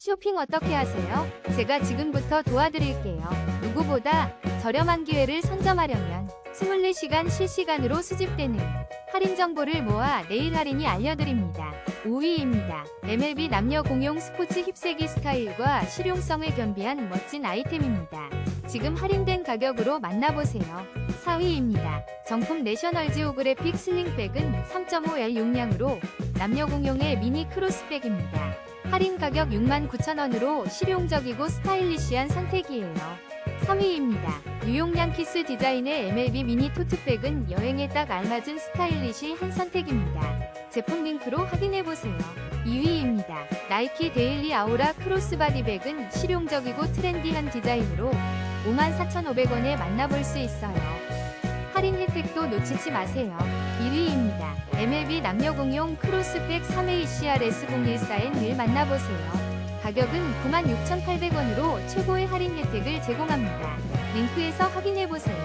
쇼핑 어떻게 하세요? 제가 지금부터 도와드릴게요. 누구보다 저렴한 기회를 선점하려면 24시간 실시간으로 수집되는 할인 정보를 모아 내일 할인이 알려드립니다. 5위입니다. MLB 남녀 공용 스포츠 힙세기 스타일과 실용성을 겸비한 멋진 아이템입니다. 지금 할인된 가격으로 만나보세요. 4위입니다. 정품 내셔널 지오그래픽 슬링백은 3.5L 용량으로 남녀 공용의 미니 크로스백입니다. 할인 가격 69,000원으로 실용적이고 스타일리시한 선택이에요. 3위입니다. 유용량 키스 디자인의 MLB 미니 토트백은 여행에 딱 알맞은 스타일리시한 선택입니다. 제품 링크로 확인해보세요. 2위입니다. 나이키 데일리 아우라 크로스바디 백은 실용적이고 트렌디한 디자인으로 54,500원에 만나볼 수 있어요. 할인 혜택도 놓치지 마세요. 1위입니다. MLB 남녀 공용 크로스백 3A CRS014N을 만나보세요. 가격은 96,800원으로 최고의 할인 혜택을 제공합니다. 링크에서 확인해보세요.